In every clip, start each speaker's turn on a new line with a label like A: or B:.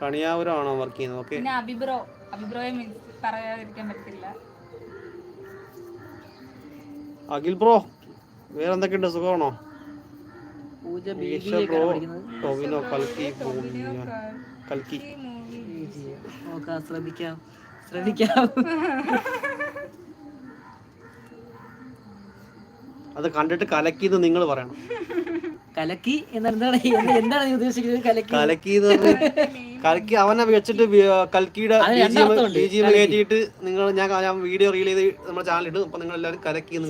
A: കണിയാപുരമാണോ work ചെയ്യുന്നത്? Okay
B: പിന്നെ Abhi bro. അഭിബ്രോയെ means പറയാതിരിക്കാൻ പറ്റില്ല
A: അഖിൽ ബ്രോ വേറെ എന്തൊക്കെയുണ്ട് സുഖമാണോ ഈശ ബ്രോ
C: പഠിക്കുന്നത്.
A: കൽക്കി കൽക്കി.
B: ഈ മൂവി
C: ബീജിയ. ശ്രമിക്കാം ശ്രമിക്കാം
A: അത് കണ്ടിട്ട് കലക്കി എന്ന് നിങ്ങൾ പറയണം.
C: കലക്കി എന്താണ് എന്താണ് ഉദ്ദേശിക്കുന്നത്? കലക്കി
A: കലക്കി കലക്കി അവനെ വെച്ചിട്ട് കൽക്കിയുടെ ബി ജി എം കയറ്റിയിട്ട് നിങ്ങൾ ഞാൻ വീഡിയോ റീൽ ചെയ്ത് നമ്മുടെ ചാനൽ ഇടും. അപ്പൊ നിങ്ങൾ എല്ലാവരും കലക്കി എന്ന്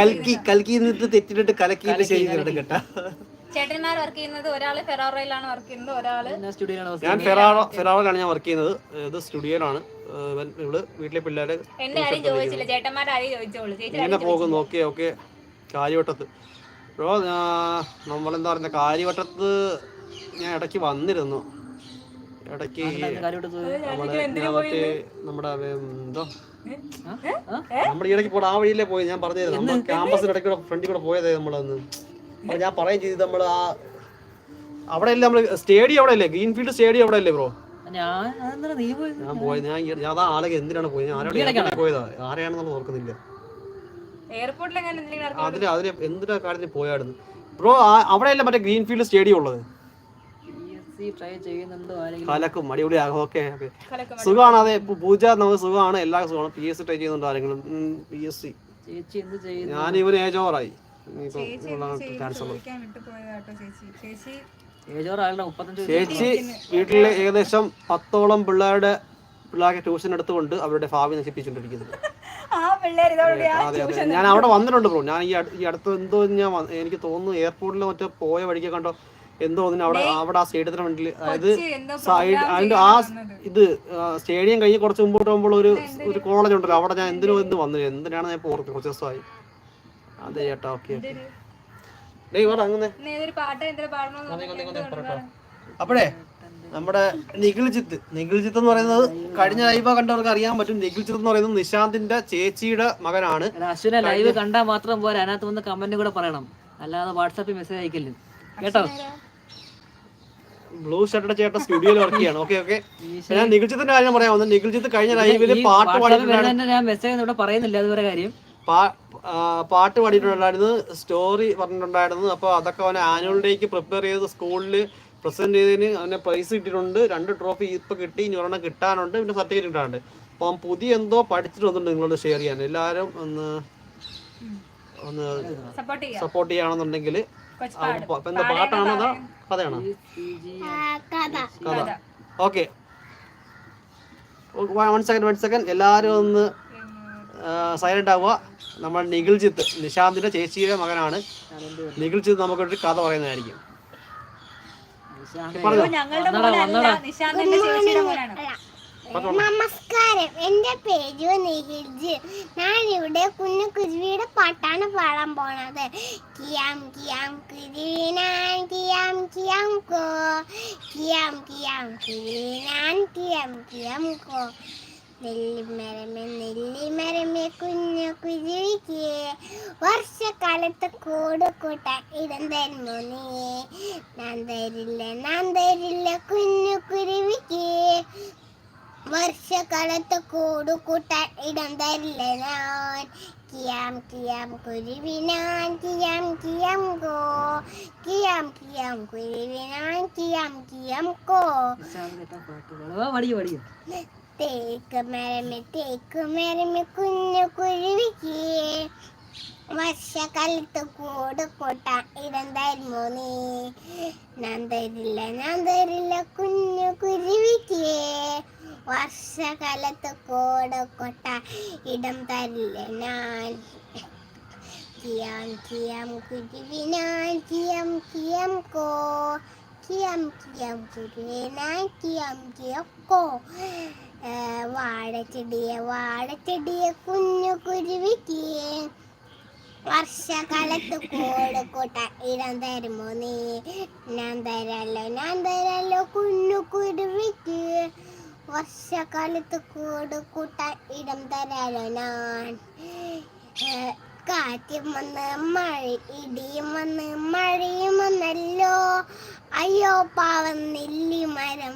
A: കൽക്കി കൽക്കി എന്നിട്ട് തെറ്റിട്ട് കലക്കി ചെയ്യുന്നുണ്ട് കേട്ടാ.
B: ചേട്ടന്മാർ വർക്ക് ചെയ്യുന്നത് ഒരാൾ ഫെറോറയിലാണ് വർക്ക് ചെയ്യുന്നത്
C: ഒരാൾ
A: ഞാൻ ഫെറാറോ ഫെറാറോയിലാണ് ഞാൻ വർക്ക് ചെയ്യുന്നത്. ഇത് സ്റ്റുഡിയോയിലാണ് ഇവിടെ വീട്ടിലെ പിള്ളേരെ
B: എന്നെ ആരും ചോദിച്ചില്ല. ചേട്ടന്മാരെ ആരും ചോദിച്ചോളൂ. ചേച്ചി
A: ഇങ്ങനെ പോകും. Okay okay കാര്യവട്ടത്ത്. ബ്രോ നമ്മളെന്താ പറഞ്ഞ കാര്യവട്ടത്ത് ഞാൻ ഇടയ്ക്ക് വന്നിരുന്നു. ഇടയ്ക്ക് നമ്മുടെ എന്തോ? നമ്മുടെ ഇടയ്ക്ക് പോടെ ആ വഴിയിലേ പോയി. ഞാൻ പറഞ്ഞത് നമ്മൾ ക്യാമ്പസിന്റെ ഇടയ്ക്ക് കൂടെ ഫ്രണ്ടിൽ കൂടെ പോയതേ നമ്മളന്ന് അപ്പൊ ഞാൻ പറയുകയും ചെയ്ത് നമ്മൾ ആ അവിടെ അല്ലേ നമ്മൾ സ്റ്റേഡിയം അവിടെ അല്ലേ ഗ്രീൻഫീൽഡ് സ്റ്റേഡിയം അവിടെ അല്ലേ ബ്രോ?
C: ഞാൻ അതെന്താ നീ പോയി?
A: ഞാൻ പോയത് ഞാൻ ഞാൻ അതാ ആളൊക്കെ എന്തിനാണ് പോയത് ഞാൻ ആരോടെ പോയതാ? ആരെയാണെന്നുള്ള ഓർക്കുന്നില്ല. അതിന് അതിന് എന്തിനാ കാര്യത്തിന് പോയായിരുന്നു ബ്രോ അവിടെ അല്ലേ മറ്റേ ഗ്രീൻഫീൽഡ് സ്റ്റേഡിയം ഉള്ളത്
C: പി എസ് സി ട്രൈ ചെയ്യുന്നുണ്ടോ ആരെങ്കിലും
A: കലക്കും അടിപൊളി ആകും ഓക്കെ ഓക്കെ സുഖമാണ് അതെ പൂജ നമുക്ക് സുഖമാണ്. എല്ലാവർക്കും സുഖമാണ്. പി എസ് സി ട്രൈ ചെയ്യുന്നുണ്ട് ആരെങ്കിലും? പി എസ് സി
C: ചേച്ചി എന്ത് ചെയ്യുന്നു?
A: ഞാൻ ഇവന് ഏജ് ഓവറായി
B: ചേച്ചി.
A: വീട്ടിലെ ഏകദേശം പത്തോളം പിള്ളേരുടെ പിള്ളേർക്ക് ട്യൂഷൻ എടുത്തുകൊണ്ട് അവരുടെ ഭാവി നശിപ്പിച്ചുകൊണ്ടിരിക്കുന്നത് ഞാൻ അവിടെ വന്നിട്ടുണ്ട് ബ്രോ. ഞാൻ ഈ അടു- അടുത്ത് എന്തോ ഞാൻ എനിക്ക് തോന്നുന്നു എയർപോർട്ടിൽ മറ്റോ പോയ വഴിക്ക് കണ്ടോ എന്തോ അവിടെ അവിടെ ആ സ്റ്റേഡിയത്തിന് ഫ്രണ്ടിൽ അതായത് സൈഡ് അതിന്റെ ആ ഇത് സ്റ്റേഡിയം കഴിഞ്ഞ് കുറച്ച് മുമ്പോട്ട് പോകുമ്പോൾ ഒരു ഒരു കോളേജ് ഉണ്ടല്ലോ അവിടെ ഞാൻ എന്തിനോ എന്ത് വന്നു എന്തിനാണ് ഞാൻ ഓർത്ത് കുറച്ച് ദിവസമായി. അതെ ചേട്ടാ ഓക്കെ അപ്പോഴേ നമ്മുടെ നിഖിൽജിത്ത് നിഖിൽജിത്ത് എന്ന് പറയുന്നത് കഴിഞ്ഞ ലൈവ് കണ്ടവർക്ക് അറിയാൻ പറ്റും. നിഖിൽജിത്ത് എന്ന് പറയുന്നത് നിശാന്തിന്റെ ചേച്ചിയുടെ മകനാണ്.
C: അശ്വിനെ ലൈവ് കണ്ടാൽ മാത്രം പോരാ അതിനകത്ത് വന്ന് കമന്റ് കൂടെ പറയണം. അല്ലാതെ വാട്സാപ്പിൽ മെസ്സേജ് അയക്കില്ല. കേട്ടോ?
A: ബ്ലൂ ഷർട്ടിന്റെ ചേട്ടൻ സ്റ്റുഡിയോയിൽ വർക്ക് ചെയ്യാണ്. ഓക്കെ ഓക്കെ ഞാൻ നിഖിൽജിത്തിന്റെ കാര്യം പറയാൻ വന്നത് കഴിഞ്ഞ
C: ലൈവിൽ
A: പാട്ട്
C: പാടിയിട്ടുണ്ട്
A: പാടിയിട്ടുണ്ടായിരുന്നു
C: ഞാൻ മെസ്സേജ് ഇവിടെ പറയുന്നില്ല അതുവരെ കാര്യം.
A: പാട്ട് പാടിയിട്ടുണ്ടായിരുന്നു. സ്റ്റോറി പറഞ്ഞിട്ടുണ്ടായിരുന്നു. അപ്പോൾ അതൊക്കെ അവനെ ആനുവൽ ഡേക്ക് പ്രിപ്പയർ ചെയ്ത് സ്കൂളിൽ പ്രസന്റ് ചെയ്തതിന് അവനെ പ്രൈസ് കിട്ടിയിട്ടുണ്ട്. രണ്ട് ട്രോഫി ഇപ്പൊ കിട്ടി. ഇനി ഒരെണ്ണം കിട്ടാനുണ്ട്. പിന്നെ സർട്ടിഫിക്കറ്റ് കിട്ടാനുണ്ട്. അപ്പോൾ അവൻ പുതിയ എന്തോ പഠിച്ചിട്ട് വന്നിട്ടുണ്ട് നിങ്ങളോട് ഷെയർ ചെയ്യാൻ. എല്ലാവരും ഒന്ന് ഒന്ന്
B: സപ്പോർട്ട് ചെയ്യണം
A: സപ്പോർട്ട് ചെയ്യുകയാണെന്നുണ്ടെങ്കിൽ എന്താ പാട്ടാണോ അതോ കഥയാണോ? കഥ. Okay. One second one second എല്ലാവരും ഒന്ന് സൈലന്റ് ആവുക. നമ്മൾ നിഖിൽജിത്ത് നിശാന്തിന്റെ ചേച്ചിയുടെ മകനാണ്. നിഖിൽജിത്ത് നമുക്കൊരു കഥ പറയുന്നതായിരിക്കും. പറഞ്ഞോ
B: ഞങ്ങളുടെ മോനല്ല. നിശാന്തിന്റെ ചേച്ചിയുടെ മോനാണ്.
D: നമസ്കാരം. എന്റെ പേര് നിഹിൽജ്. ഞാൻ ഇവിടെ കുഞ്ഞു കുരുവിയുടെ പാട്ടാണ് പാടാൻ പോണത്. കിയാം കിയാം കുരുവിനാൻ കിയാം കിയാം കോ. കിയാം കിയാം കുരുവിനാൻ കിയാം കിയാം കോ. നെല്ലിമരമേ നെല്ലിമരമേ കുഞ്ഞു കുരുവിക്ക് വർഷക്കാലത്ത് കൂട് കൂട്ടാൻ ഇടം തരുമോ നീ. ഞാൻ തരില്ല ഞാൻ തരില്ല കുഞ്ഞു വർഷക്കാലത്ത് കൂടു കൂട്ടാൻ ഇടം തരില്ല ഞാൻ കിയാം കിയാം കുരുവിനാൻ കിയാം കിയാം കോ. കിയാം കിയാം കുരുവിനാൻ കിയാം കിയാം കോ. തേക്ക് മരമേ തേക്ക് മരമേ കുഞ്ഞു കുരുവിക്ക്. വർഷക്കാലത്ത് കൂട് കൂട്ടാൻ ഇടം തരുമോ നീ? ഞാൻ തരില്ല ഞാൻ തരില്ല കുഞ്ഞു കുരുവിക്ക്. വർഷകാലത്ത് കോടക്കൊട്ട ഇടം തരില്ല വാഴച്ചെടിയെ വാഴച്ചെടിയെ കുഞ്ഞു കുരുവിക്കേ. വർഷകാലത്ത് കോടക്കൂട്ട ഇടം തരുമോ നീ ഞാൻ തരാലോ ഞാൻ തരാലോ കുഞ്ഞു കുരുവിക്ക്. വർഷകാലത്ത് കൂട് കൂട്ടാൻ ഇടം തരാലോ ഞാൻ കാറ്റും വന്ന് മഴ ഇടിയും വന്ന് മഴയും വന്നല്ലോ. അയ്യോ പാവം നെല്ലി മരം